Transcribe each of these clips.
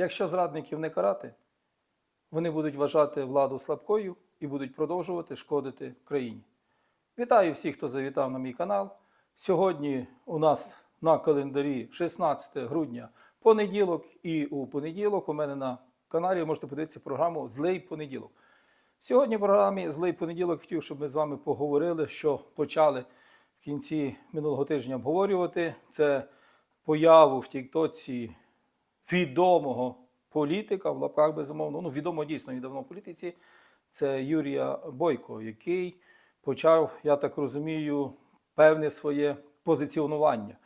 Якщо зрадників не карати, вони будуть вважати владу слабкою і будуть продовжувати шкодити країні. Вітаю всіх, хто завітав на мій канал. Сьогодні у нас на календарі 16 грудня понеділок, і у понеділок у мене на каналі можете подивитися програму Злий понеділок. Сьогодні в програмі Злий понеділок хотів, щоб ми з вами поговорили, що почали в кінці минулого тижня обговорювати. Це появу в Тіктоці відомого політика, в лапках безумовно, ну відомого дійсно відомого в політиці, це Юрія Бойко, який почав, я так розумію, певне своє позиціонування.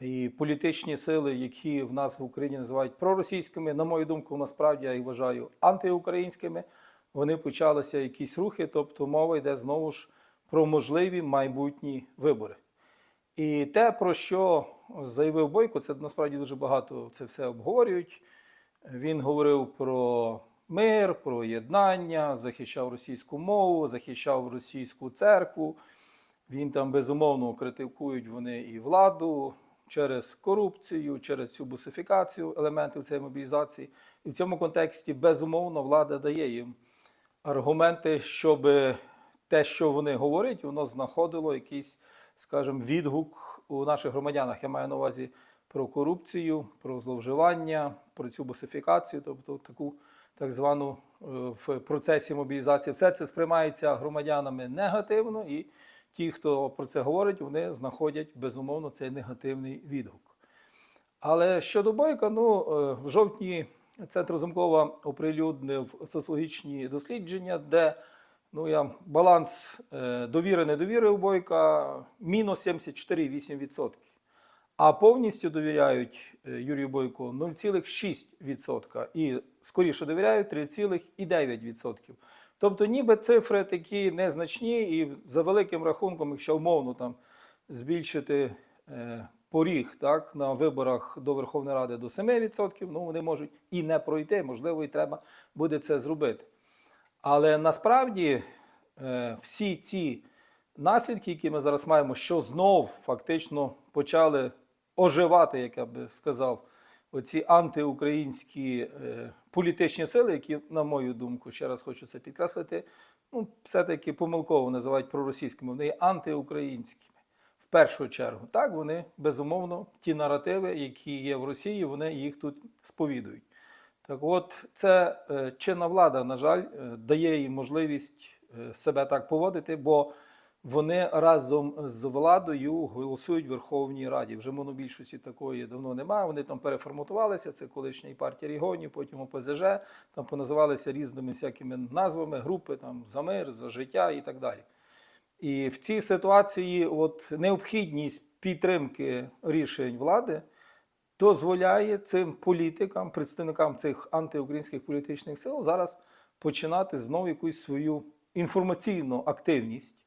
І політичні сили, які в нас в Україні називають проросійськими, на мою думку, насправді я їх вважаю антиукраїнськими. Вони почалися якісь рухи, тобто мова йде знову ж про можливі майбутні вибори. І те, про що заявив Бойко, це насправді дуже багато це все обговорюють. Він говорив про мир, про єднання, захищав російську мову, захищав російську церкву. Він там безумовно критикують вони і владу через корупцію, через цю бусифікацію елементів цієї мобілізації. І в цьому контексті безумовно влада дає їм аргументи, щоб те, що вони говорять, воно знаходило якийсь, скажімо, відгук у наших громадянах. Я маю на увазі про корупцію, про зловживання, про цю бусифікацію, тобто таку так звану е, в процесі мобілізації. Все це сприймається громадянами негативно, і ті, хто про це говорить, вони знаходять безумовно цей негативний відгук. Але щодо Бойка, ну е, в жовтні центр Замкова оприлюднив соціологічні дослідження, де ну, я, баланс е, довіри недовіри у Бойка мінус 74,8%. А повністю довіряють е, Юрію Бойку 0,6% і скоріше довіряють 3,9%. Тобто, ніби цифри такі незначні, і за великим рахунком, якщо умовно там збільшити е, поріг так, на виборах до Верховної Ради до 7%, ну вони можуть і не пройти, можливо, і треба буде це зробити. Але насправді е, всі ці наслідки, які ми зараз маємо, що знов фактично почали оживати, як я би сказав, оці антиукраїнські е, політичні сили, які, на мою думку, ще раз хочу це підкреслити, ну, все-таки помилково називають проросійськими, вони антиукраїнськими. В першу чергу, так вони безумовно ті наративи, які є в Росії, вони їх тут сповідують. Так от, це е, чинна влада, на жаль, е, дає їм можливість е, себе так поводити, бо вони разом з владою голосують в Верховній Раді. Вже монобільшості такої давно немає. Вони там переформатувалися. Це колишня і партія регіонів, потім ОПЗЖ, там поназивалися різними всякими назвами, групи там за мир, за життя і так далі. І в цій ситуації от необхідність підтримки рішень влади дозволяє цим політикам, представникам цих антиукраїнських політичних сил зараз починати знову якусь свою інформаційну активність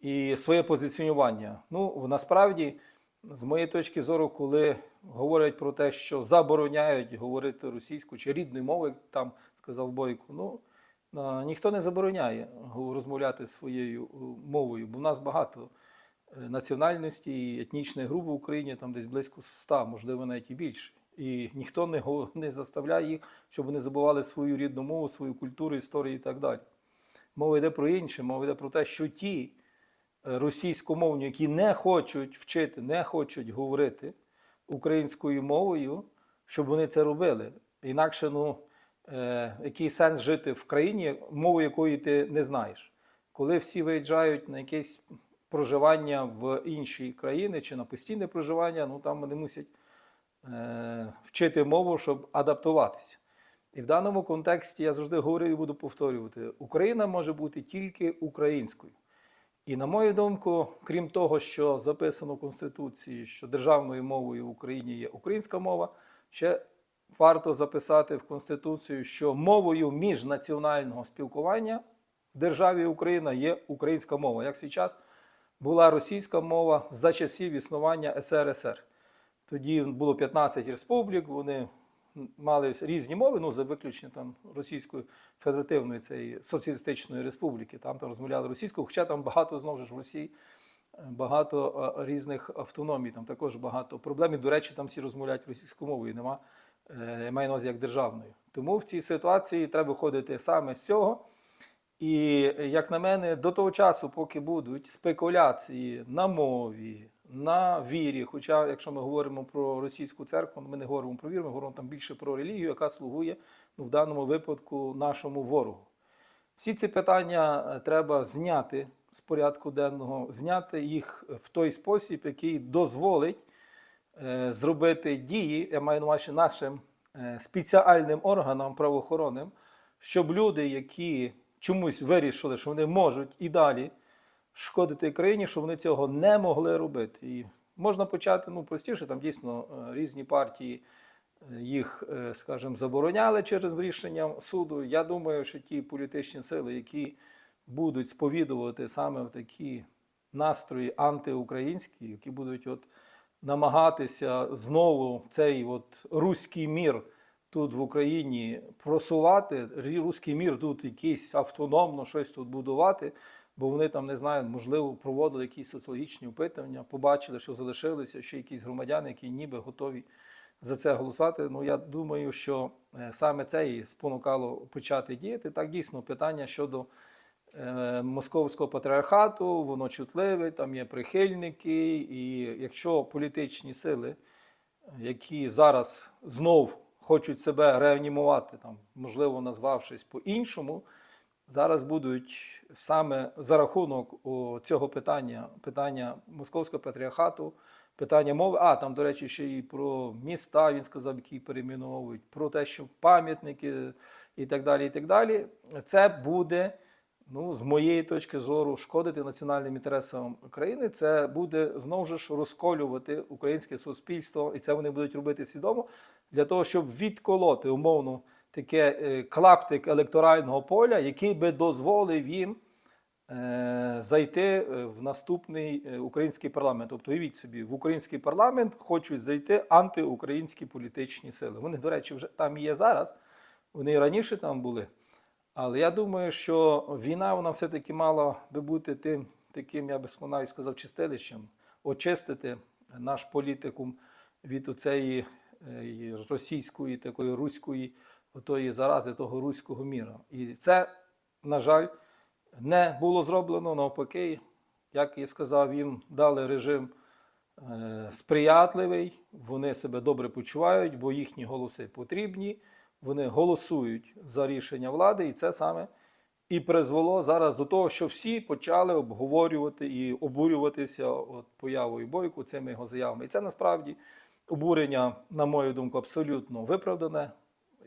і своє позиціонування. Ну, насправді, з моєї точки зору, коли говорять про те, що забороняють говорити російською чи рідною мовою, як там сказав Бойко, ну ніхто не забороняє розмовляти своєю е, мовою, бо в нас багато національності і етнічних груп в Україні, там десь близько 100, можливо, навіть і більше. І ніхто не, не заставляє їх, щоб вони забували свою рідну мову, свою культуру, історію і так далі. Мова йде про інше, мова йде про те, що ті е, російськомовні, які не хочуть вчити, не хочуть говорити українською мовою, щоб вони це робили. Інакше, ну, е, який сенс жити в країні, мову якої ти не знаєш. Коли всі виїжджають на якесь проживання в інші країни чи на постійне проживання, ну там вони мусять е, вчити мову, щоб адаптуватися. І в даному контексті я завжди говорив і буду повторювати: Україна може бути тільки українською. І на мою думку, крім того, що записано в Конституції, що державною мовою в Україні є українська мова, ще варто записати в Конституцію, що мовою міжнаціонального спілкування в державі Україна є українська мова. Як свій час була російська мова за часів існування СРСР. Тоді було 15 республік, вони мали різні мови, ну за виключенням там Російської Федеративної цієї соціалістичної республіки. Там, там розмовляли російською, хоча там багато знову ж в Росії е, багато е, різних автономій, там також багато проблем. І, до речі, там всі розмовляють російською мовою. Нема е, я маю на увазі як державною. Тому в цій ситуації треба виходити саме з цього. І, як на мене, до того часу, поки будуть спекуляції на мові, на вірі, хоча, якщо ми говоримо про російську церкву, ми не говоримо про віру, ми говоримо там більше про релігію, яка слугує ну, в даному випадку нашому ворогу. Всі ці питання е, треба зняти з порядку денного, зняти їх в той спосіб, який дозволить е, зробити дії, я маю на увазі нашим е, спеціальним органам правоохоронним, щоб люди, які чомусь вирішили, що вони можуть і далі шкодити країні, щоб вони цього не могли робити. І можна почати ну, простіше, там дійсно е, різні партії е, їх, е, скажімо, забороняли через рішення суду. Я думаю, що ті політичні сили, які будуть сповідувати саме такі настрої антиукраїнські, які будуть от намагатися знову цей от руський мір тут в Україні просувати, руський мір тут якийсь автономно щось тут будувати, бо вони там не знаю, можливо, проводили якісь соціологічні опитування, побачили, що залишилися ще якісь громадяни, які ніби готові за це голосувати. Ну я думаю, що е, саме це і спонукало почати діяти. Так дійсно питання щодо е, московського патріархату, воно чутливе, там є прихильники, і якщо політичні сили, які зараз знов хочуть себе реанімувати, там, можливо, назвавшись по-іншому, зараз будуть саме за рахунок цього питання, питання московського патріархату, питання мови. А там, до речі, ще і про міста він сказав, які перейменовують, про те, що пам'ятники і так далі. і так далі. Це буде. Ну, з моєї точки зору, шкодити національним інтересам країни, це буде знову ж розколювати українське суспільство, і це вони будуть робити свідомо для того, щоб відколоти умовно таке е, клаптик електорального поля, який би дозволив їм е, зайти е, в наступний український парламент. Тобто, уявіть собі, в український парламент хочуть зайти антиукраїнські політичні сили. Вони, до речі, вже там є зараз. Вони і раніше там були. Але я думаю, що війна вона все-таки мала би бути тим таким, я би навіть сказав, чистилищем, очистити наш політикум від е, російської, такої руської, отої зарази, того руського міра. І це, на жаль, не було зроблено навпаки, як і сказав, їм дали режим е, сприятливий, вони себе добре почувають, бо їхні голоси потрібні. Вони голосують за рішення влади, і це саме і призвело зараз до того, що всі почали обговорювати і обурюватися от появою бойку цими його заявами. І це насправді обурення, на мою думку, абсолютно виправдане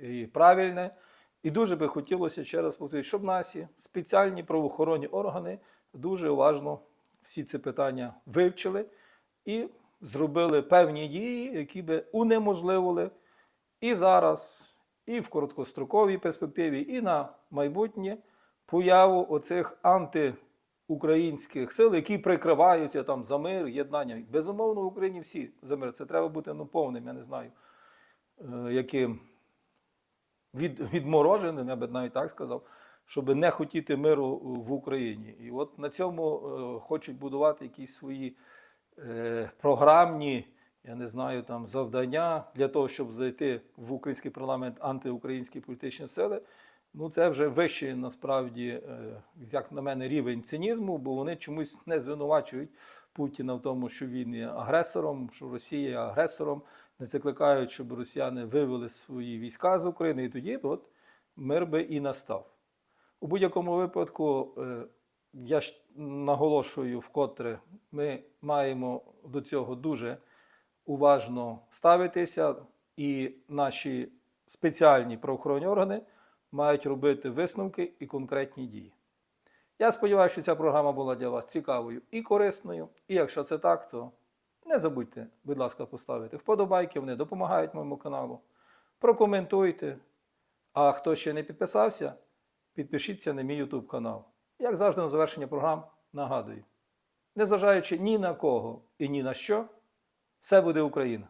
і правильне. І дуже би хотілося ще раз повторити, щоб наші спеціальні правоохоронні органи дуже уважно всі ці питання вивчили і зробили певні дії, які би унеможливили і зараз, і в короткостроковій перспективі, і на майбутнє появу оцих антиукраїнських сил, які прикриваються там за мир, єднання. Безумовно, в Україні всі за мир. Це треба бути ну, повним, я не знаю, е, яким від, відмороженим, я би навіть так сказав, щоб не хотіти миру в Україні. І от на цьому е, хочуть будувати якісь свої е, програмні, я не знаю, там завдання для того, щоб зайти в український парламент антиукраїнські політичні сили. Ну, це вже вищий насправді, е, як на мене, рівень цинізму, бо вони чомусь не звинувачують Путіна в тому, що він є агресором, що Росія є агресором, не закликають, щоб росіяни вивели свої війська з України, і тоді от мир би і настав. У будь-якому випадку, е, я ж наголошую вкотре, ми маємо до цього дуже уважно ставитися, і наші спеціальні правоохоронні органи мають робити висновки і конкретні дії. Я сподіваюся, що ця програма була для вас цікавою і корисною. І якщо це так, то не забудьте, будь ласка, поставити вподобайки, вони допомагають моєму каналу. Прокоментуйте. А хто ще не підписався, підпишіться на мій YouTube канал. Як завжди, на завершення програм нагадую: незважаючи ні на кого і ні на що, все буде Україна.